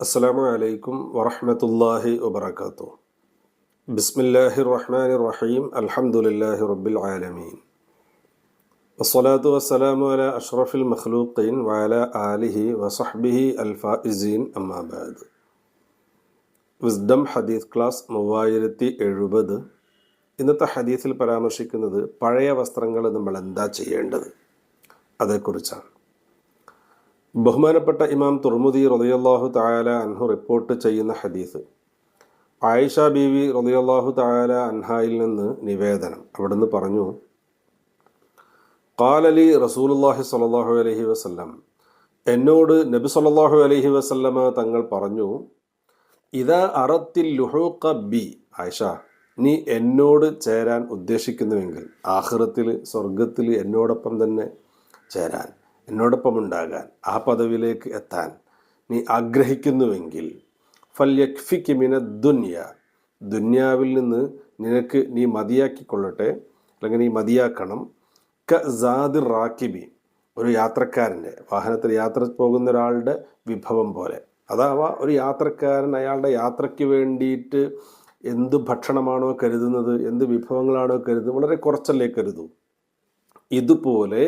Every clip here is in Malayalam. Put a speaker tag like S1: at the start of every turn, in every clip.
S1: അസ്സലാമു അലൈക്കും വറഹ്മത്തുള്ളാഹി വബറകാതുഹു ബിസ്മില്ലാഹിർ റഹ്മാനിർ റഹീം അൽഹംദുലില്ലാഹി റബ്ബിൽ ആലമീൻ വസ്സലാത്തു വസ്സലാമു അല അഷ്റഫിൽ മഖ്ലൂഖീൻ വഅല ആലിഹി വസഹ്ബിഹി അൽഫായിസീൻ അമ്മാബാദ് വിസ്ഡം ഹദീസ് ക്ലാസ് മൂവായിരത്തി എഴുപത് ഇന്നത്തെ ഹദീസിൽ പരാമർശിക്കുന്നത് പഴയ വസ്ത്രങ്ങൾ നമ്മൾ എന്താ ചെയ്യേണ്ടത്? അതേക്കുറിച്ചാണ്. ബഹുമാനപ്പെട്ട ഇമാം തുർമുദി റളിയല്ലാഹു തായാല അൻഹു റിപ്പോർട്ട് ചെയ്യുന്ന ഹദീസ്. ആയിഷ ബീവി റളിയല്ലാഹു തായാല അൻഹായിൽ നിന്ന് നിവേദനം. അവിടുന്ന് പറഞ്ഞു കാലലി റസൂലുള്ളാഹി സ്വല്ലല്ലാഹു അലൈഹി വസല്ലം. എന്നോട് നബി സല്ലല്ലാഹു അലൈഹി വസല്ലമ തങ്ങൾ പറഞ്ഞു ഇതാ അറത്തിൽ ലുഹൂഖ ബി. ആയിഷ നീ എന്നോട് ചേരാൻ ഉദ്ദേശിക്കുന്നുവെങ്കിൽ ആഹ്റത്തിൽ സ്വർഗത്തിൽ എന്നോടൊപ്പം തന്നെ ചേരാൻ. എന്നോടൊപ്പം ഉണ്ടാകാൻ ആ പദവിയിലേക്ക് എത്താൻ നീ ആഗ്രഹിക്കുന്നുവെങ്കിൽ ഫല്യക്ഫിക്ക് മിന ദുന്യ ദുന്യാവിൽ നിന്ന് നിനക്ക് നീ മതിയാക്കിക്കൊള്ളട്ടെ അല്ലെങ്കിൽ നീ മതിയാക്കണം. ക സാദിർ റാക്കിബി ഒരു യാത്രക്കാരന്റെ വാഹനത്തിൽ യാത്ര പോകുന്ന ഒരാളുടെ വിഭവം പോലെ. അഥവാ ഒരു യാത്രക്കാരൻ അയാളുടെ യാത്രയ്ക്ക് വേണ്ടിയിട്ട് എന്ത് ഭക്ഷണമാണോ കരുതുന്നത് എന്ത് വിഭവങ്ങളാണോ കരുതുന്നത് വളരെ കുറച്ചല്ലേ കരുതൂ. ഇതുപോലെ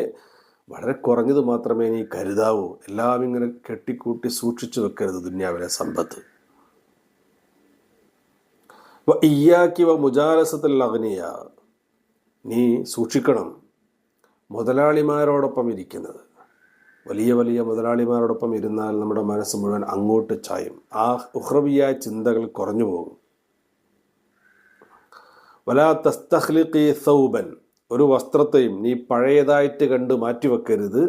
S1: വളരെ കുറഞ്ഞത് മാത്രമേ നീ കരുതാവൂ. എല്ലാം ഇങ്ങനെ കെട്ടിക്കൂട്ടി സൂക്ഷിച്ചു വെക്കരുത് ദുന്യാവിലെ സമ്പത്ത്. ഇയാക്കിവ മുജാലസത്തിൽ അഗ്നിയ. നീ സൂക്ഷിക്കണം മുതലാളിമാരോടൊപ്പം ഇരിക്കുന്നത്. വലിയ വലിയ മുതലാളിമാരോടൊപ്പം ഇരുന്നാൽ നമ്മുടെ മനസ്സ് മുഴുവൻ അങ്ങോട്ട് ചായും. ആ ഉഹ്രവിയായ ചിന്തകൾ കുറഞ്ഞു പോകും. വലാ തസ്തഹ്ലിഖി സൗബൻ. ഒരു വസ്ത്രത്തെയും നീ പഴയതായിട്ട് കണ്ട് മാറ്റിവെക്കരുത്.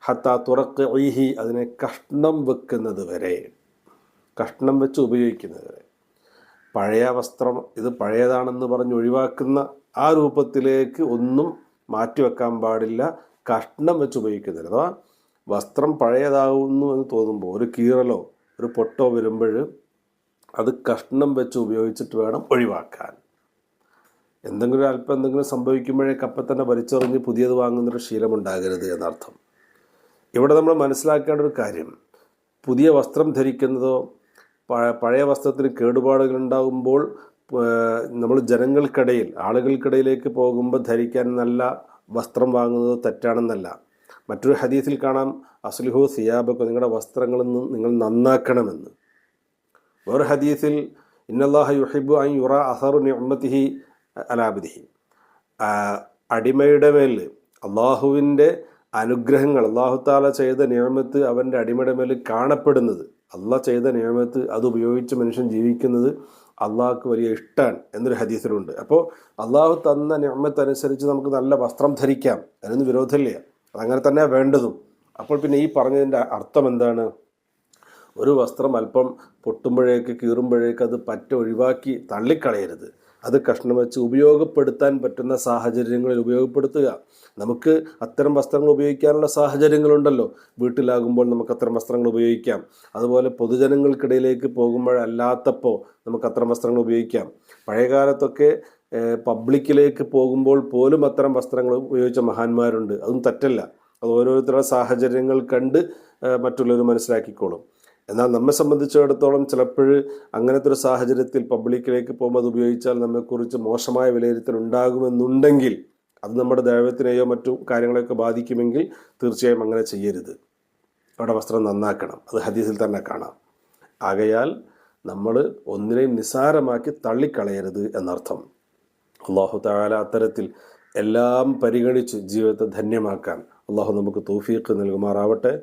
S1: ഹത്ത തുറക്ക് ഈഹി അതിനെ കഷ്ണം വെക്കുന്നത് വരെ. കഷ്ണം വെച്ച് ഉപയോഗിക്കുന്നത് വരെ. പഴയ വസ്ത്രം ഇത് പഴയതാണെന്ന് പറഞ്ഞ് ഒഴിവാക്കുന്ന ആ രൂപത്തിലേക്ക് ഒന്നും മാറ്റിവെക്കാൻ പാടില്ല. കഷ്ണം വെച്ച് ഉപയോഗിക്കുന്നത് അഥവാ വസ്ത്രം പഴയതാകുന്നു എന്ന് തോന്നുമ്പോൾ ഒരു കീറലോ ഒരു പൊട്ടോ വരുമ്പോൾ അത് കഷ്ണം വെച്ച് ഉപയോഗിച്ചിട്ട് വേണം ഒഴിവാക്കാൻ. എന്തെങ്കിലും അല്പം എന്തെങ്കിലും സംഭവിക്കുമ്പോഴേക്ക് അപ്പം തന്നെ വലിച്ചെറിഞ്ഞ് പുതിയത് വാങ്ങുന്നൊരു ശീലമുണ്ടാകരുത് എന്നർത്ഥം. ഇവിടെ നമ്മൾ മനസ്സിലാക്കേണ്ട ഒരു കാര്യം. പുതിയ വസ്ത്രം ധരിക്കുന്നതോ പഴയ വസ്ത്രത്തിന് കേടുപാടുകൾ ഉണ്ടാകുമ്പോൾ നമ്മൾ ജനങ്ങൾക്കിടയിൽ ആളുകൾക്കിടയിലേക്ക് പോകുമ്പോൾ ധരിക്കാൻ നല്ല വസ്ത്രം വാങ്ങുന്നത് തെറ്റാണെന്നല്ല. മറ്റൊരു ഹദീസിൽ കാണാം അസ്ലിഹു സിയാബക്ക് നിങ്ങളുടെ വസ്ത്രങ്ങളിൽ നിന്ന് നിങ്ങൾ നന്നാക്കണമെന്ന്. വേറെ ഹദീസിൽ ഇന്നല്ലാഹ യുഹിബു അൻ യുറ അസറു നിഅമത്തിഹി അലാബിദിഹി അടിമയുടെ മേൽ അള്ളാഹുവിന്റെ അനുഗ്രഹങ്ങൾ അള്ളാഹു താല ചെയ്ത നിയമത്ത് അവന്റെ അടിമയുടെ മേൽ കാണപ്പെടുന്നത് അള്ളാഹ് ചെയ്ത നിയമത്ത് അത് ഉപയോഗിച്ച് മനുഷ്യൻ ജീവിക്കുന്നത് അള്ളാഹ്ക്ക് വലിയ ഇഷ്ടമാണ് എന്നൊരു ഹദീസിലുണ്ട്. അപ്പോൾ അള്ളാഹു തന്ന നിയമത്ത് അനുസരിച്ച് നമുക്ക് നല്ല വസ്ത്രം ധരിക്കാം അതിനൊന്നും വിരോധമില്ല. അതങ്ങനെ തന്നെ വേണ്ടതും. അപ്പോൾ പിന്നെ ഈ പറഞ്ഞതിന്റെ അർത്ഥം എന്താണ്? ഒരു വസ്ത്രം അല്പം പൊട്ടുമ്പോഴേക്ക് കീറുമ്പോഴേക്ക് അത് പറ്റ ഒഴിവാക്കി തള്ളിക്കളയരുത്. അത് കഷ്ണം വെച്ച് ഉപയോഗപ്പെടുത്താൻ പറ്റുന്ന സാഹചര്യങ്ങളിൽ ഉപയോഗപ്പെടുത്തുക. നമുക്ക് അത്തരം വസ്ത്രങ്ങൾ ഉപയോഗിക്കാനുള്ള സാഹചര്യങ്ങളുണ്ടല്ലോ. വീട്ടിലാകുമ്പോൾ നമുക്ക് അത്തരം വസ്ത്രങ്ങൾ ഉപയോഗിക്കാം. അതുപോലെ പൊതുജനങ്ങൾക്കിടയിലേക്ക് പോകുമ്പോഴല്ലാത്തപ്പോൾ നമുക്ക് അത്തരം വസ്ത്രങ്ങൾ ഉപയോഗിക്കാം. പഴയകാലത്തൊക്കെ പബ്ലിക്കിലേക്ക് പോകുമ്പോൾ പോലും അത്തരം വസ്ത്രങ്ങൾ ഉപയോഗിച്ച മഹാന്മാരുണ്ട്. അതും തെറ്റല്ല. അത് ഓരോരുത്തരുടെ സാഹചര്യങ്ങൾ കണ്ട് മറ്റുള്ളവർ മനസ്സിലാക്കിക്കോളും. എന്നാൽ നമ്മെ സംബന്ധിച്ചിടത്തോളം ചിലപ്പോൾ അങ്ങനത്തെ ഒരു സാഹചര്യത്തിൽ പബ്ലിക്കിലേക്ക് പോകുമ്പോൾ അത് ഉപയോഗിച്ചാൽ നമ്മെക്കുറിച്ച് മോശമായ വിലയിരുത്തൽ ഉണ്ടാകുമെന്നുണ്ടെങ്കിൽ അത് നമ്മുടെ ദൈവത്തിനെയോ മറ്റു കാര്യങ്ങളെയൊക്കെ ബാധിക്കുമെങ്കിൽ തീർച്ചയായും അങ്ങനെ ചെയ്യരുത്. അവിടെ വസ്ത്രം നന്നാക്കണം. അത് ഹദീസിൽ തന്നെ കാണാം. ആകയാൽ നമ്മൾ ഒന്നിനെയും നിസാരമാക്കി തള്ളിക്കളയരുത് എന്നർത്ഥം. അള്ളാഹു താല അത്തരത്തിൽ എല്ലാം പരിഗണിച്ച് ജീവിതത്തെ ധന്യമാക്കാൻ അള്ളാഹു നമുക്ക് തൗഫീഖ് നൽകുമാറാവട്ടെ.